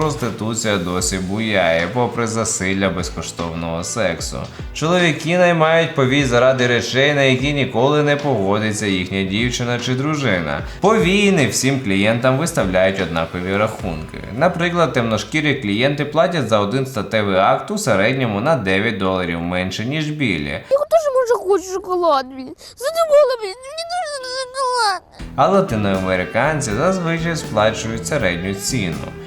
проституція досі буяє, попри засилля безкоштовного сексу. Чоловіки наймають повій заради речей, на які ніколи не погодиться їхня дівчина чи дружина. Повії не всім клієнтам виставляють однакові рахунки. Наприклад, темношкірі клієнти платять за один статевий акт у середньому на 9 доларів менше, ніж білі. Я теж може хочу шоколад, блін. Задумала, блін, мені дуже шоколад. А латиноамериканці зазвичай сплачують середню ціну.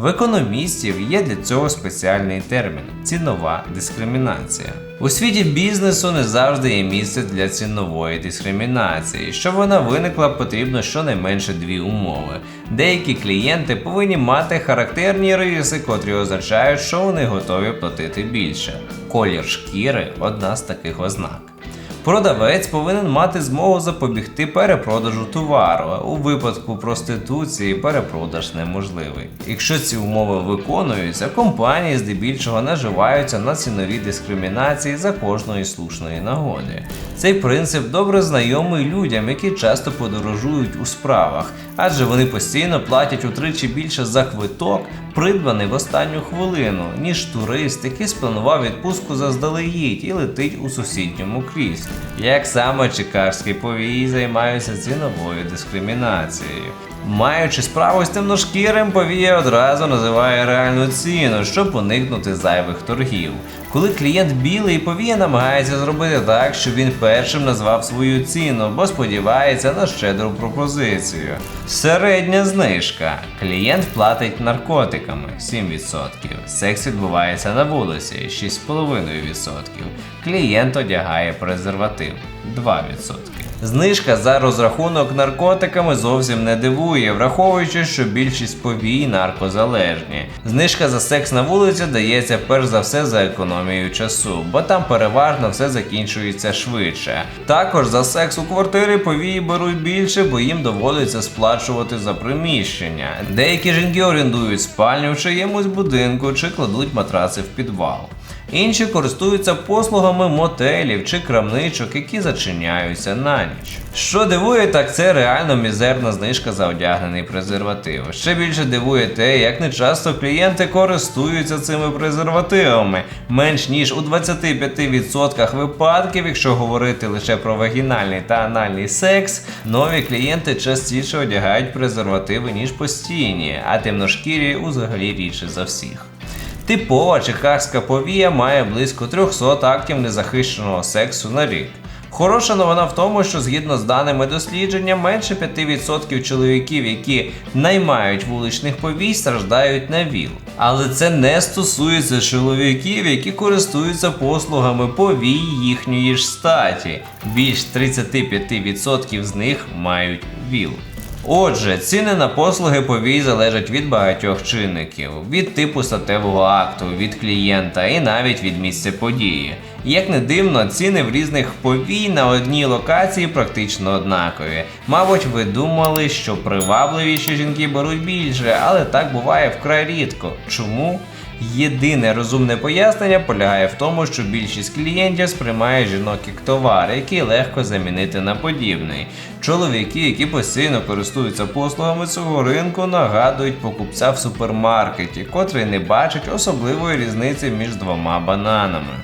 В економістів є для цього спеціальний термін цінова дискримінація. У світі бізнесу не завжди є місце для цінової дискримінації. Щоб вона виникла, потрібно щонайменше дві умови. Деякі клієнти повинні мати характерні риси, котрі означають, що вони готові платити більше. Колір шкіри одна з таких ознак. Продавець повинен мати змогу запобігти перепродажу товару. У випадку проституції перепродаж неможливий. Якщо ці умови виконуються, компанії здебільшого наживаються на ціновій дискримінації за кожної слушної нагоди. Цей принцип добре знайомий людям, які часто подорожують у справах, адже вони постійно платять утричі більше за квиток, придбаний в останню хвилину, ніж турист, який спланував відпустку заздалегідь і летить у сусідньому кріслі. Як саме чикагські повії займаються ціновою дискримінацією. Маючи справу з темношкірим, повія одразу називає реальну ціну, щоб уникнути зайвих торгів. Коли клієнт білий, повія намагається зробити так, щоб він першим назвав свою ціну, бо сподівається на щедру пропозицію. Середня знижка. Клієнт платить наркотиками 7%. Секс відбувається на вулиці 6,5%. Клієнт одягає презерватив 2%. Знижка за розрахунок наркотиками зовсім не дивує, враховуючи, що більшість повій наркозалежні. Знижка за секс на вулиці дається перш за все за економією часу, бо там переважно все закінчується швидше. Також за секс у квартирі повії беруть більше, бо їм доводиться сплачувати за приміщення. Деякі жінки орендують спальню в чиємусь будинку чи кладуть матраци в підвал. Інші користуються послугами мотелів чи крамничок, які зачиняються на ніч. Що дивує, так це реально мізерна знижка за одягнений презерватив. Ще більше дивує те, як нечасто клієнти користуються цими презервативами. Менш ніж у 25% випадків, якщо говорити лише про вагінальний та анальний секс, нові клієнти частіше одягають презервативи, ніж постійні, а темношкірі взагалі рідше за всіх. Типова чикагська повія має близько 300 актів незахищеного сексу на рік. Хороша новина в тому, що згідно з даними дослідження, менше 5% чоловіків, які наймають вуличних повій, страждають на ВІЛ. Але це не стосується чоловіків, які користуються послугами повій їхньої ж статі. Більш 35% з них мають ВІЛ. Отже, ціни на послуги повій залежать від багатьох чинників: від типу статевого акту, від клієнта і навіть від місця події. Як не дивно, ціни в різних повій на одній локації практично однакові. Мабуть, ви думали, що привабливіші жінки беруть більше, але так буває вкрай рідко. Чому? Єдине розумне пояснення полягає в тому, що більшість клієнтів сприймає жінок як товар, який легко замінити на подібний. Чоловіки, які постійно користуються послугами цього ринку, нагадують покупця в супермаркеті, котрий не бачить особливої різниці між двома бананами.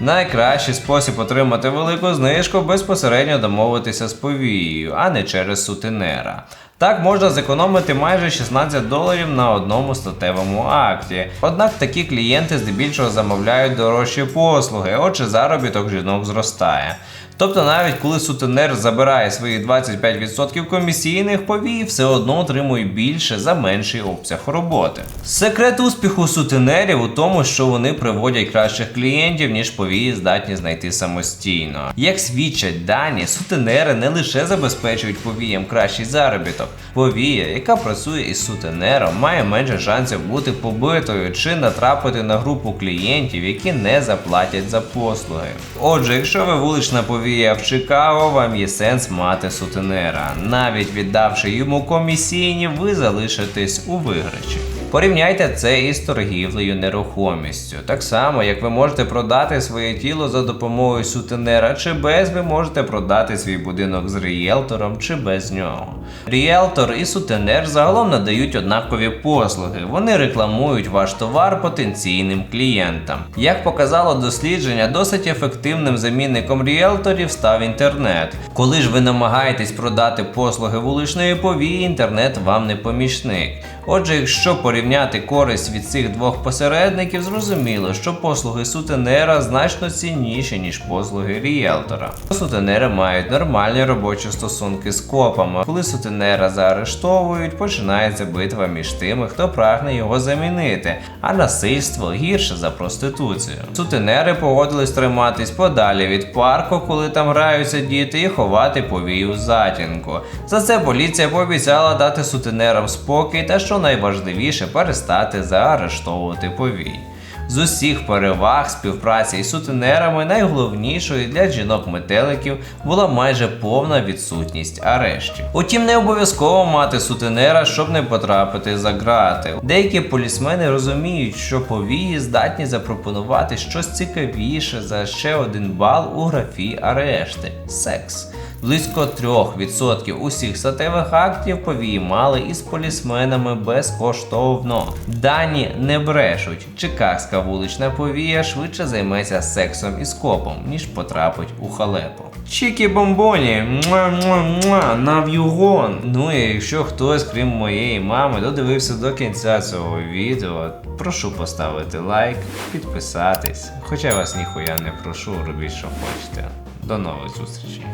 Найкращий спосіб отримати велику знижку безпосередньо домовитися з повією, а не через сутенера. Так можна зекономити майже 16 доларів на одному статевому акті. Однак такі клієнти здебільшого замовляють дорожчі послуги, отже заробіток жінок зростає. Тобто навіть коли сутенер забирає свої 25% комісійних повій, все одно отримує більше за менший обсяг роботи. Секрет успіху сутенерів у тому, що вони приводять кращих клієнтів, ніж повії здатні знайти самостійно. Як свідчать дані, сутенери не лише забезпечують повіям кращий заробіток. Повія, яка працює із сутенером, має менше шансів бути побитою чи натрапити на групу клієнтів, які не заплатять за послуги. Отже, якщо ви вулична повія в Чикаго, вам є сенс мати сутенера. Навіть віддавши йому комісійні, ви залишитесь у виграші. Порівняйте це із торгівлею нерухомістю. Так само, як ви можете продати своє тіло за допомогою сутенера чи без, ви можете продати свій будинок з ріелтором чи без нього. Ріелтор і сутенер загалом надають однакові послуги. Вони рекламують ваш товар потенційним клієнтам. Як показало дослідження, досить ефективним замінником ріелторів став інтернет. Коли ж ви намагаєтесь продати послуги вуличної повії, інтернет вам не помічник. Отже, якщо порівняти користь від цих двох посередників, зрозуміло, що послуги сутенера значно цінніші, ніж послуги ріелтора. Сутенери мають нормальні робочі стосунки з копами. Коли сутенера заарештовують, починається битва між тими, хто прагне його замінити, а насильство гірше за проституцію. Сутенери погодились триматись подалі від парку, коли там граються діти, і ховати повію затінку. За це поліція пообіцяла дати сутенерам спокій та, що найважливіше, перестати заарештовувати повій. З усіх переваг співпраці із сутенерами найголовнішою для жінок-метеликів була майже повна відсутність арештів. Утім, не обов'язково мати сутенера, щоб не потрапити за грати. Деякі полісмени розуміють, що повії здатні запропонувати щось цікавіше за ще один бал у графі арешти секс. Близько 3% усіх статевих актів повії мали із полісменами безкоштовно. Дані не брешуть. Чикагська вулична повія швидше займеться сексом із копом, ніж потрапить у халепу. Чікі бомбоні, муа-муа-муа, на в'югон. Ну і якщо хтось, крім моєї мами, додивився до кінця цього відео, прошу поставити лайк, підписатись. Хоча вас ніхуя не прошу, робіть що хочете. До нових зустрічей.